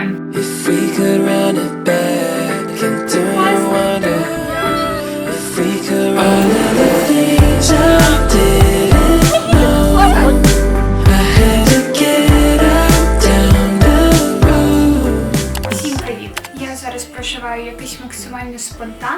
If we could run it back and do it wonder. If we could all of the things I didn't know. I had to get up down the road. Всім привіт! Я зараз проживаю якийсь максимально спонтанний,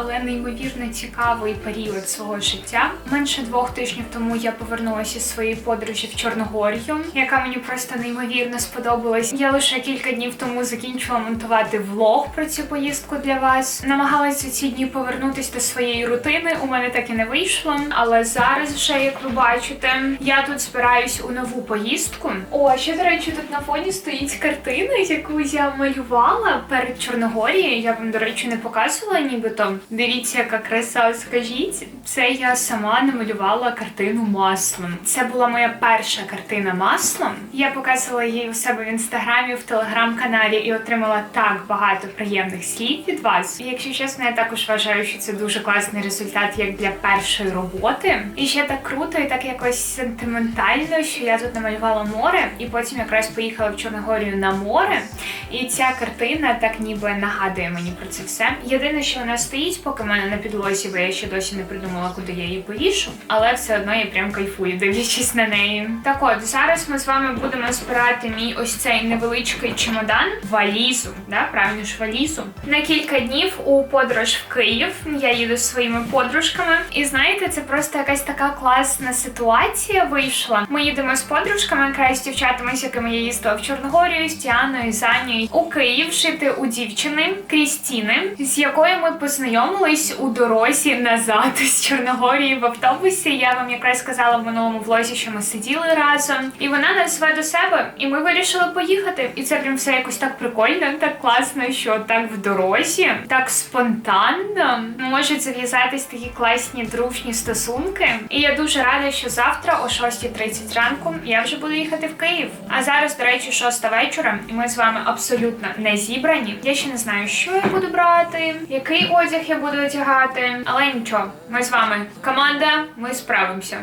Але неймовірно цікавий період свого життя. Менше двох тижнів тому я повернулася з своєї подорожі в Чорногорію, яка мені просто неймовірно сподобалась. Я лише кілька днів тому закінчила монтувати влог про цю поїздку для вас. Намагалася ці дні повернутися до своєї рутини. У мене так і не вийшло. Але зараз, вже як ви бачите, я тут збираюсь у нову поїздку. О, ще до речі, тут на фоні стоїть картина, яку я малювала перед Чорногорією. Я вам, до речі, не показувала, нібито. Дивіться, яка краса, скажіть. Це я сама намалювала картину маслом. Це була моя перша картина маслом. Я показувала її у себе в інстаграмі, в телеграм-каналі і отримала так багато приємних слів від вас. І якщо чесно, я також вважаю, що це дуже класний результат як для першої роботи. І ще так круто, і так якось сентиментально, що я тут намалювала море, і потім якраз поїхала в Чорногорію на море. І ця картина так ніби нагадує мені про це все. Єдине, що вона стоїть, поки в мене на підлозі, бо я ще досі не придумала, куди я її повішу, але все одно я прям кайфую, дивлячись на неї. Так от зараз ми з вами будемо збирати мій ось цей невеличкий чемодан, валізу, да, правильно ж валізу. На кілька днів у подорож в Київ. Я їду зі своїми подружками. І знаєте, це просто якась така класна ситуація вийшла. Ми їдемо з подружками, якраз з дівчатами, з якими я їздила в Чорногорію, з Тіаною, з у Київ жити у дівчини Крістіни, з якою ми познайомились у дорозі назад з Чорногорії в автобусі. Я вам якраз сказала в минулому влозі, що ми сиділи разом, і вона нас зве до себе, і ми вирішили поїхати. І це прям все якось так прикольно, так класно, що так в дорозі, так спонтанно можуть зав'язатись такі класні дружні стосунки. І я дуже рада, що завтра о 6.30 ранку я вже буду їхати в Київ. А зараз, до речі, 6 вечора, і ми з вами абсолютно не зібрані. Я ще не знаю, що я буду брати, який одяг я буду одягати. Але нічого, ми з вами команда, ми справимося.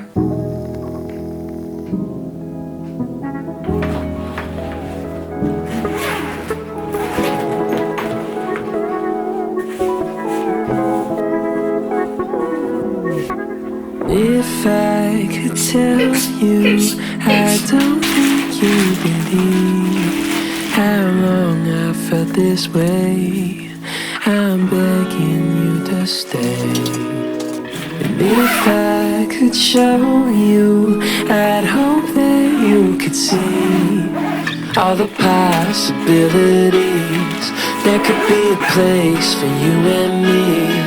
If I could tell you, I don't think you believe how long I felt this way. I'm begging you to stay. And if I could show you, I'd hope that you could see all the possibilities. There could be a place for you and me.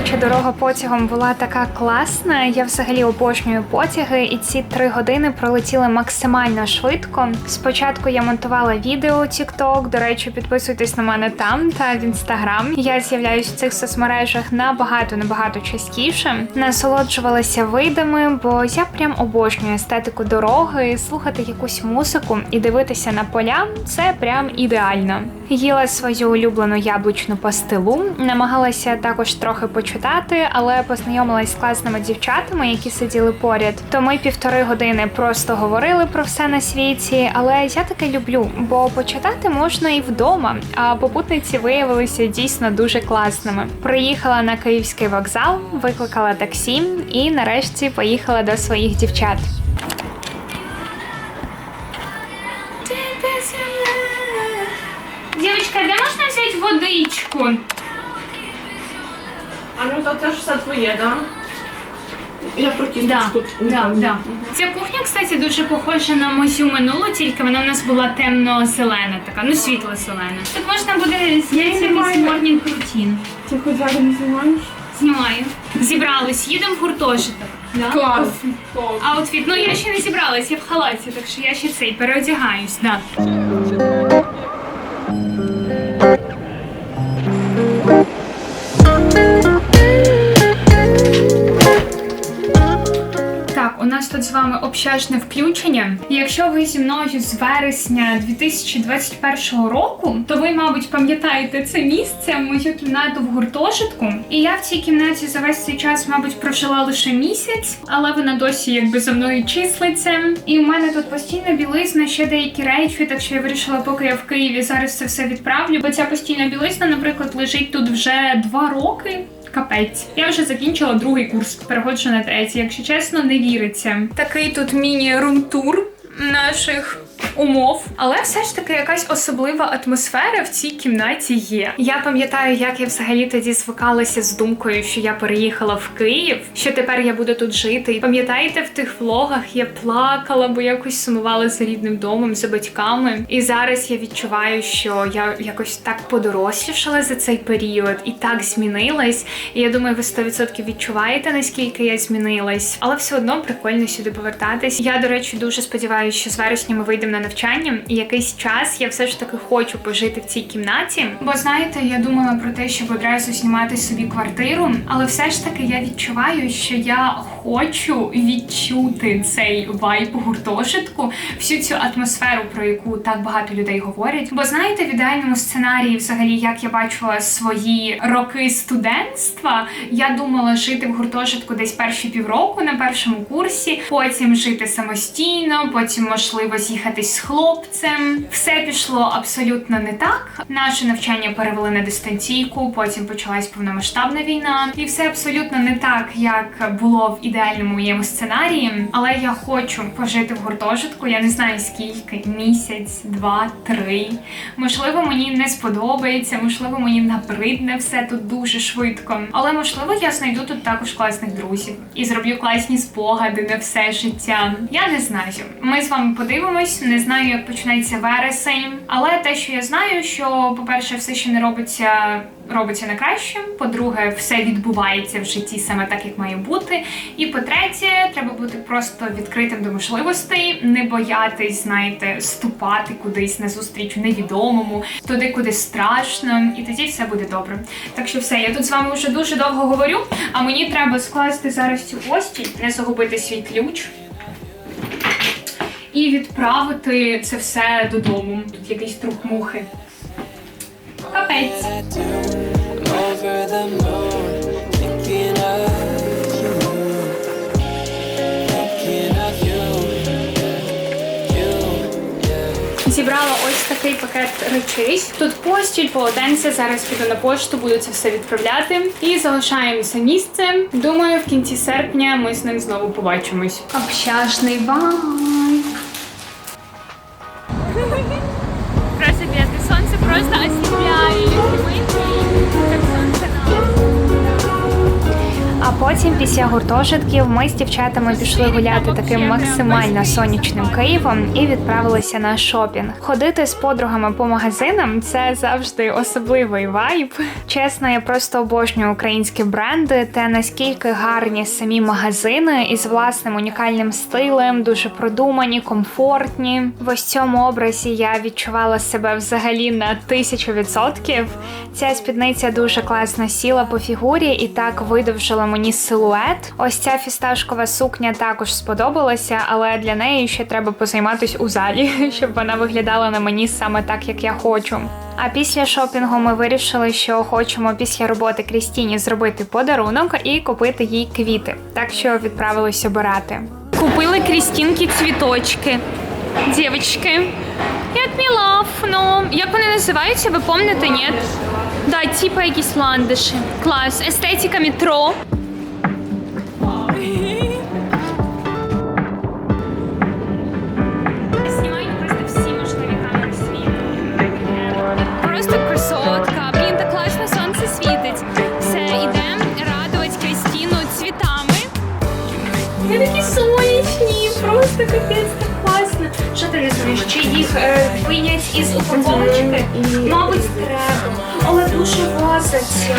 Речі, дорога потягом була така класна. Я взагалі обожнюю потяги, і ці три години пролетіли максимально швидко. Спочатку я монтувала відео TikTok, До речі, підписуйтесь на мене там та в інстаграм. Я з'являюсь в цих соцмережах набагато набагато частіше. Насолоджувалася видами, бо я прям обожнюю естетику дороги, слухати якусь музику і дивитися на поля це прям ідеально. Їла свою улюблену яблучну пастилу, намагалася також трохи почитати, але познайомилась з класними дівчатами, які сиділи поряд. То ми півтори години просто говорили про все на світі. Але я таке люблю, бо почитати можна і вдома. А попутниці виявилися дійсно дуже класними. Приїхала на київський вокзал, викликала таксі і нарешті поїхала до своїх дівчат. Дівчатка, де можна взяти водичку? А ну це все твоє, да? Я про Да, да, да. Ця кухня, кстати, дуже похожа на мою минулу, тільки вона в нас була темно-зелена, така, ну світло-зелена. Тут можна буде з'їсти знімаю. морнінг рутін. Ти хоч зараз не знімаєш? Знімаю. Зібрались, їдемо в гуртожиток. Да? Клас. Аутфіт. Ну я ще не зібралась, я в халаті, так що я ще цей переодягаюсь, да. Нас тут з вами общажне включення. Якщо ви зі мною з вересня 2021 року, то ви, мабуть, пам'ятаєте це місце, мою кімнату в гуртожитку. І я в цій кімнаті за весь цей час, мабуть, прожила лише місяць, але вона досі якби за мною числиться. І у мене тут постійна білизна, ще деякі речі, так що я вирішила, поки я в Києві зараз це все відправлю. Бо ця постійна білизна, наприклад, лежить тут вже два роки. Капець, я вже закінчила другий курс, переходжу на третій. Якщо чесно, не віриться. Такий тут міні-румтур наших умов, але все ж таки якась особлива атмосфера в цій кімнаті є. Я пам'ятаю, як я взагалі тоді звикалася з думкою, що я переїхала в Київ, що тепер я буду тут жити. І пам'ятаєте, в тих влогах я плакала, бо якось сумувала за рідним домом, за батьками. І зараз я відчуваю, що я якось так подорослішала за цей період і так змінилась. І я думаю, ви 100% відчуваєте, наскільки я змінилась, але все одно прикольно сюди повертатись. Я, до речі, дуже сподіваюся, що з вересня ми вийдемо на навчання, і якийсь час я все ж таки хочу пожити в цій кімнаті. Бо знаєте, я думала про те, щоб одразу знімати собі квартиру, але все ж таки я відчуваю, що я хочу відчути цей вайб гуртожитку, всю цю атмосферу, про яку так багато людей говорять. Бо знаєте, в ідеальному сценарії, взагалі, як я бачила свої роки студентства, я думала жити в гуртожитку десь перші півроку на першому курсі, потім жити самостійно, потім можливо з'їхатись з хлопцем. Все пішло абсолютно не так. Наше навчання перевели на дистанційку, потім почалась повномасштабна війна, і все абсолютно не так, як було в ідеальному моєму сценарії. Але я хочу пожити в гуртожитку. Я не знаю скільки місяць, два, три. Можливо, мені не сподобається, можливо, мені набридне все тут дуже швидко. Але можливо, я знайду тут також класних друзів і зроблю класні спогади на все життя. Я не знаю. Ми з вами подивимось. Не знаю, як почнеться вересень. Але те, що я знаю, що, по-перше, все ще не робиться. Робиться на краще. По-друге, все відбувається в житті саме так, як має бути. І по-третє, треба бути просто відкритим до можливостей, не боятись, знаєте, ступати кудись на зустріч невідомому, туди, куди страшно, і тоді все буде добре. Так що все, я тут з вами вже дуже довго говорю. А мені треба скласти зараз цю постіль, не загубити свій ключ і відправити це все додому. Тут якийсь труп мухи. Капець. Зібрала ось такий пакет речей. Тут постіль, полотенце. Зараз піду на пошту, буду це все відправляти. І залишаємося місце. Думаю, в кінці серпня ми з ним знову побачимось. Общажний вайб. Потім, після гуртожитків, ми з дівчатами пішли гуляти таким максимально сонячним Києвом і відправилися на шопінг. Ходити з подругами по магазинам це завжди особливий вайб. Чесно, я просто обожнюю українські бренди, те наскільки гарні самі магазини із власним унікальним стилем, дуже продумані, комфортні. В ось цьому образі я відчувала себе взагалі на тисячу відсотків. Ця спідниця дуже класно сіла по фігурі і так видовжила мені силует. Ось ця фісташкова сукня також сподобалася, але для неї ще треба позайматись у залі, щоб вона виглядала на мені саме так, як я хочу. А після шопінгу ми вирішили, що хочемо після роботи Крістіні зробити подарунок і купити їй квіти. Так що відправились обирати. Купили Крістінки цвіточки. Дівчатки, як мілав, ну як вони називаються, ви пам'ятаєте, ні? Да, типа якісь ландиші. Клас. Естетика метро. Сонце світить. Все, ідемо радувати Крістіну цвітами. Вони такі сонячні, просто капець так класно. Що ти рисуєш? Чи їх е, винять із упаковочки? Мабуть, треба. Але дуже ваза ця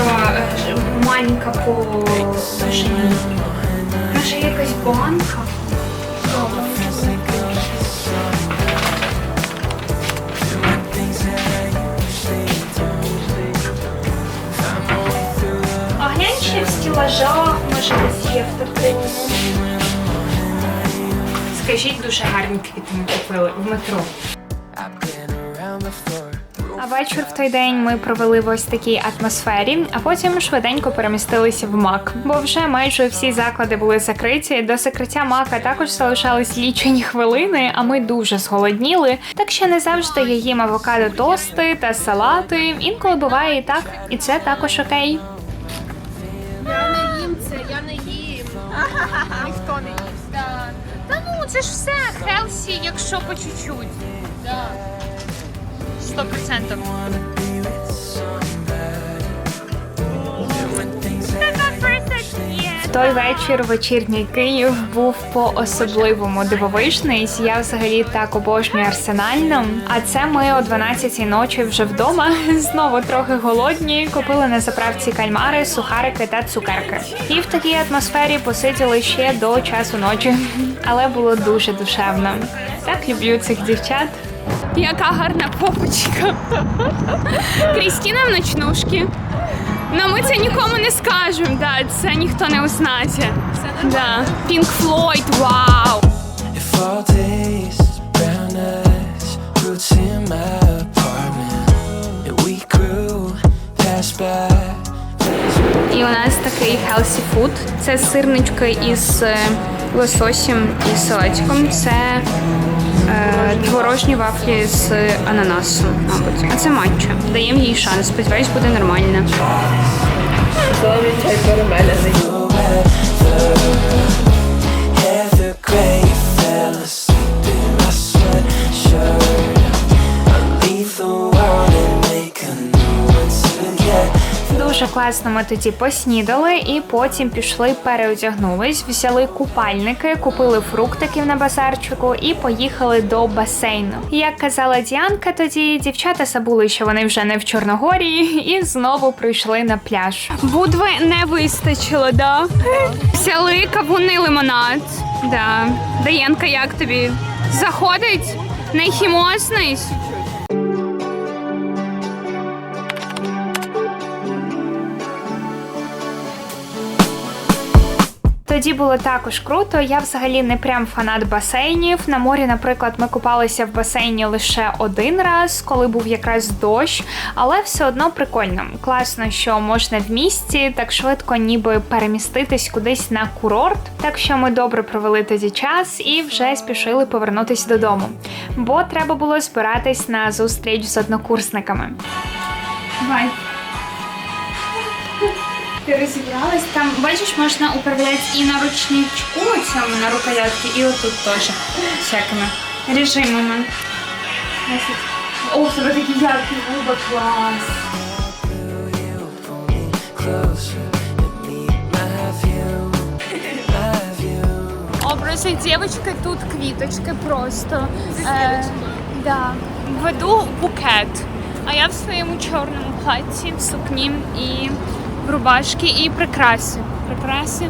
е, маленька по. Може якась банка? Скажіть, дуже гарні квіти ми купили в метро. А вечір в той день ми провели в ось такій атмосфері, а потім швиденько перемістилися в МАК, бо вже майже всі заклади були закриті. До закриття МАКа також залишались лічені хвилини, а ми дуже зголодніли. Так що не завжди я їм авокадо тости та салати. Інколи буває і так, і це також окей. Я не їм це, я не їм. це ж все хелсі, якщо по чуть-чуть. Сто процентів. Той вечір вечірній Київ був по-особливому дивовижний. Я взагалі так обожнюю арсенальну. А це ми о 12-й ночі вже вдома. Знову трохи голодні. Купили на заправці кальмари, сухарики та цукерки. І в такій атмосфері посиділи ще до часу ночі. Але було дуже душевно. Так люблю цих дівчат. Яка гарна попочка. Крістіна в ночнушки. Ну, ми це нікому не скажемо, да, це ніхто не узнає. Да. Pink Floyd, вау! І у нас такий healthy food. Це сирнички із е, лососем і салатиком. Це е, творожні вафлі з ананасом, мабуть. А це матча. Даємо їй шанс. Сподіваюсь, буде нормально. Дуже класно ми тоді поснідали і потім пішли переодягнулись, взяли купальники, купили фруктиків на базарчику і поїхали до басейну. Як казала Діанка, тоді дівчата забули, що вони вже не в Чорногорії, і знову прийшли на пляж. Будви не вистачило, да? Взяли кавунний лимонад. Да. Даєнка, як тобі? Заходить? Не хімозний? Тоді було також круто. Я взагалі не прям фанат басейнів. На морі, наприклад, ми купалися в басейні лише один раз, коли був якраз дощ, але все одно прикольно. Класно, що можна в місті так швидко, ніби переміститись кудись на курорт. Так що ми добре провели тоді час і вже спішили повернутися додому. Бо треба було збиратись на зустріч з однокурсниками. Давай. Ти розібралась там, бачиш, можна управляти і на ручничку цьому на рукоятці, і отут теж всякими режимами. О, в тебе такі яркі губи, клас. Образи дівчинки, тут квіточки просто. Е, да. Веду букет. А я в своєму чорному платці, в сукні і рубашки, і прикраси. Прикраси,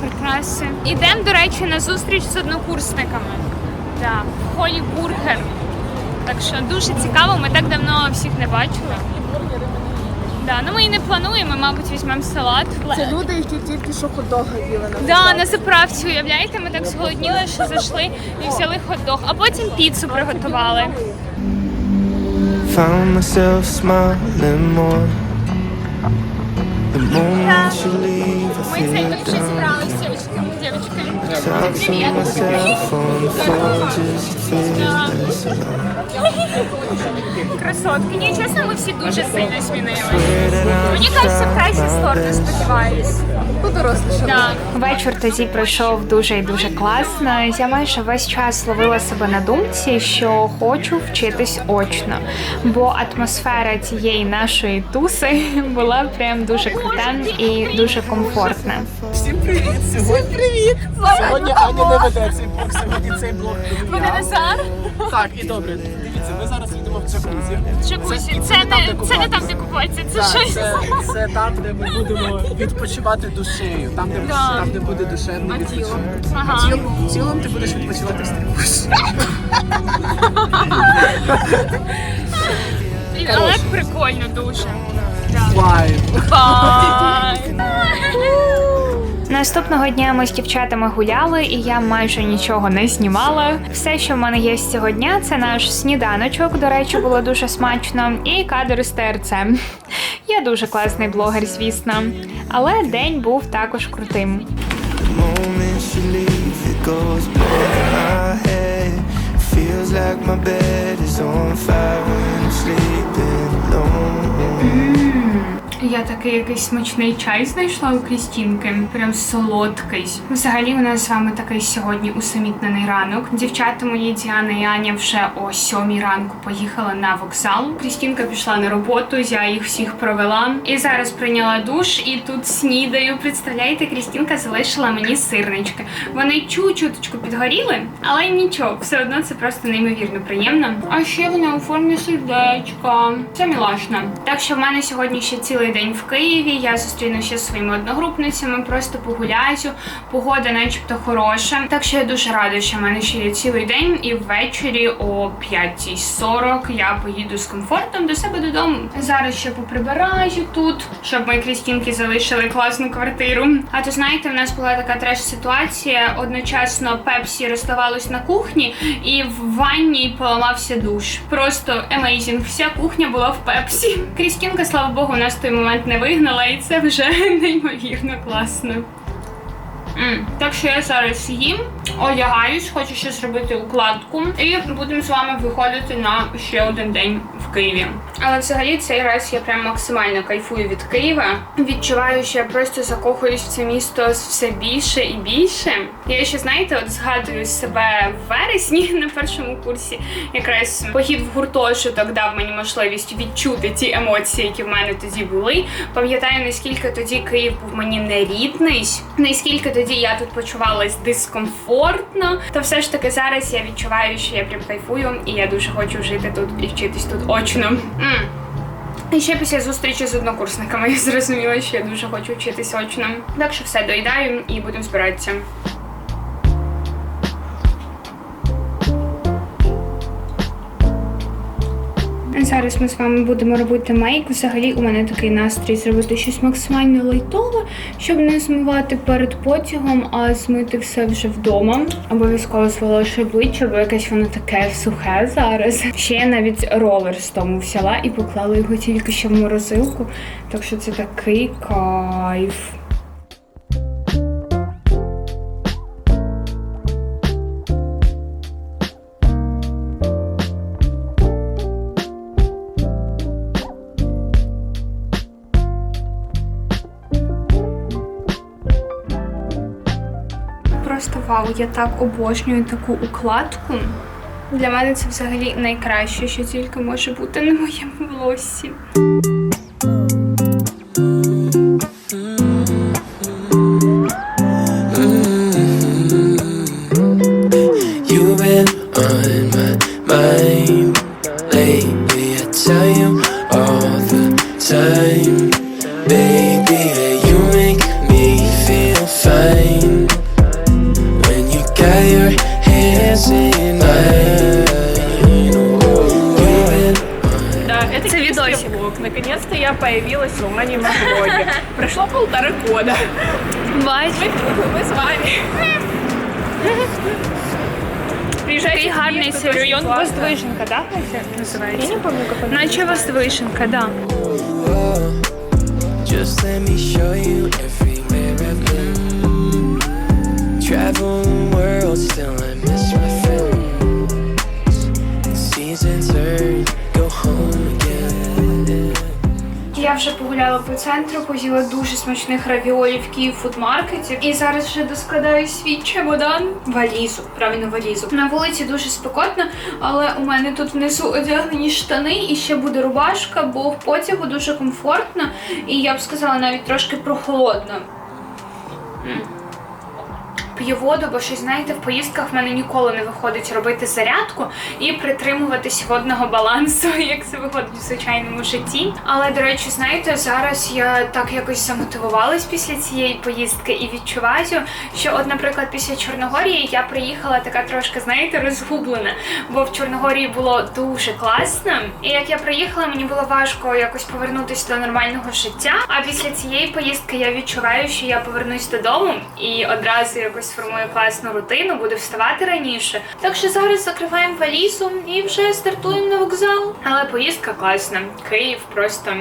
прикраси. Ідемо, до речі, на зустріч з однокурсниками. Да. Холі бургер. Так що дуже цікаво, ми так давно всіх не бачили. Да, ну ми і не плануємо, мабуть, візьмемо салат. Це люди, які тільки що хот-дога їли на Да, на заправці, уявляєте, ми так зголодніли, що зайшли і взяли хот-дог, а потім піцу приготували. Found myself smiling more. The moment you leave, I feel it. Just. Красотки. Ні, чесно, ми всі дуже сильно змінилися. Мені кажеться, в my сторони, сподіваюсь. Да. Вечір тоді пройшов дуже і дуже класно. Я майже весь час ловила себе на думці, що хочу вчитись очно, бо атмосфера цієї нашої туси була прям дуже крута і дуже комфортна. Всім привіт! Сьогодні привіт! Сьогодні Аня не веде цей блог. Сьогодні цей блог веду я. Назар? Так, і добре. Дивіться, ми зараз їдемо в джакузі. Джакузі, Це не це не там, де купатися, це щось. це, це там, де ми будемо відпочивати душею. Там, де, Да. там, де буде душевний відпочинок. Ага. Тілом, тілом ти будеш відпочивати в стрибуші. Але прикольно дуже. Вай! Бай! Наступного дня ми з дівчатами гуляли, і я майже нічого не знімала. Все, що в мене є з цього дня, це наш сніданочок. До речі, було дуже смачно, і кадр з ТРЦ. Я дуже класний блогер, звісно. Але день був також крутим. Feels like my bed is on fire Я такий якийсь смачний чай знайшла у Крістінки, прям солодкий. Взагалі, у нас з вами такий сьогодні усамітнений ранок. Дівчата мої Діана і Аня вже о сьомій ранку поїхали на вокзал. Крістінка пішла на роботу, я їх всіх провела. І зараз прийняла душ і тут снідаю. Представляєте, Крістінка залишила мені сирнички. Вони чуть-чуточку підгоріли, але нічого, все одно це просто неймовірно приємно. А ще вона у формі сердечка. Це мілашна. Так що в мене сьогодні ще цілий день в Києві. Я зустрінуся зі своїми одногрупницями, просто погуляю. Погода, начебто, хороша. Так що я дуже рада, що в мене ще є цілий день, і ввечері о 5.40 я поїду з комфортом до себе додому. Зараз ще поприбираю тут, щоб мої крістінки залишили класну квартиру. А то знаєте, в нас була така треш ситуація. Одночасно Пепсі розставалось на кухні, і в ванні поламався душ. Просто емейзінг. Вся кухня була в Пепсі. Крістінка, слава Богу, нас той момент не вигнала, і це вже неймовірно класно. М, Так що я зараз їм, одягаюсь, хочу ще зробити укладку, і будемо з вами виходити на ще один день в Києві. Але взагалі цей раз я прям максимально кайфую від Києва. Відчуваю, що я просто закохуюсь в це місто все більше і більше. Я ще знаєте, от згадую себе в вересні на першому курсі. Якраз похід в гуртожиток дав мені можливість відчути ті емоції, які в мене тоді були. Пам'ятаю, наскільки тоді Київ був мені нерідний, наскільки тоді я тут почувалась дискомфортно. Та все ж таки зараз я відчуваю, що я прям кайфую, і я дуже хочу жити тут і вчитись тут очно. І ще після зустрічі з однокурсниками я зрозуміла, що я дуже хочу вчитись очно. Так що все доїдаю і будемо збиратися. Зараз ми з вами будемо робити мейк. Взагалі у мене такий настрій зробити щось максимально лайтове, щоб не змивати перед потягом, а змити все вже вдома. Обов'язково зволожу обличчя, бо якесь воно таке сухе зараз. Ще я навіть ролер з тому взяла і поклала його тільки що в морозилку. Так що це такий кайф. Я так обожнюю таку укладку. Для мене це взагалі найкраще, що тільки може бути на моєму волоссі. з вами. Такий гарний сьогодні. Район Воздвиженка. Да? Називається? Я не пам'ятаю, як Наче Воздвиженка. Да. Just let me show you everywhere I've. Travel the world, still I miss my вже погуляла по центру, поїла дуже смачних равіолів в Київ фудмаркеті. І зараз вже доскладаю свій чемодан. Валізу, правильно валізу. На вулиці дуже спекотно, але у мене тут внизу одягнені штани і ще буде рубашка, бо в потягу дуже комфортно і я б сказала навіть трошки прохолодно. П'ю воду, бо щось знаєте, в поїздках в мене ніколи не виходить робити зарядку і притримуватись водного балансу, як це виходить в звичайному житті. Але до речі, знаєте, зараз я так якось замотивувалась після цієї поїздки і відчуваю, що, от, наприклад, після Чорногорії я приїхала така трошки, знаєте, розгублена, бо в Чорногорії було дуже класно. І як я приїхала, мені було важко якось повернутися до нормального життя. А після цієї поїздки я відчуваю, що я повернусь додому і одразу якось сформую класну рутину, буду вставати раніше. Так що зараз закриваємо валізу і вже стартуємо на вокзал. Але поїздка класна. Київ просто.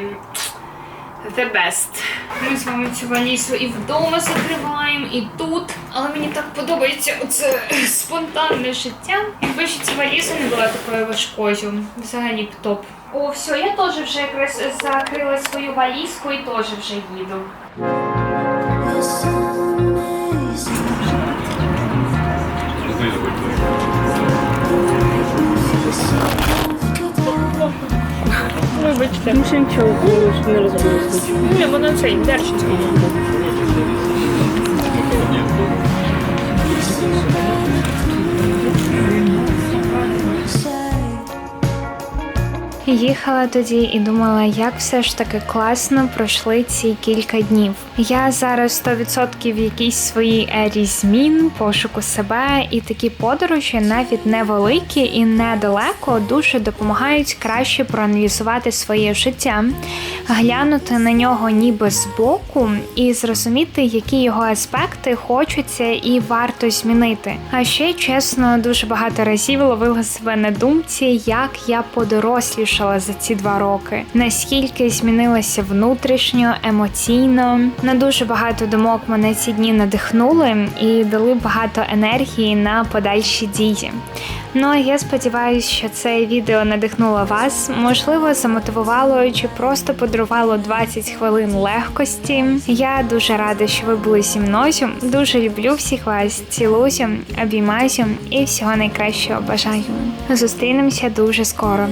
The best. Ми з вами цю валізу і вдома закриваємо, і тут. Але мені так подобається оце спонтанне життя. Якби ще ця валіза не була такою важкою, взагалі б топ. О, все, я теж вже якраз закрила свою валізку і теж вже їду. Вибачте. Ну, ще нічого, не розумію. Ні, воно цей держиться. Їхала тоді і думала, як все ж таки класно пройшли ці кілька днів. Я зараз 100% в якійсь своїй ері змін, пошуку себе, і такі подорожі, навіть невеликі і недалеко, дуже допомагають краще проаналізувати своє життя, глянути на нього ніби збоку і зрозуміти, які його аспекти хочеться і варто змінити. А ще чесно, дуже багато разів ловила себе на думці, як я подорослішала за ці два роки, наскільки змінилася внутрішньо, емоційно. На дуже багато думок мене ці дні надихнули і дали багато енергії на подальші дії. Ну а я сподіваюся, що це відео надихнуло вас, можливо, замотивувало чи просто подарувало 20 хвилин легкості. Я дуже рада, що ви були зі мною. Дуже люблю всіх вас, цілую, обіймаю і всього найкращого бажаю. Зустрінемося дуже скоро.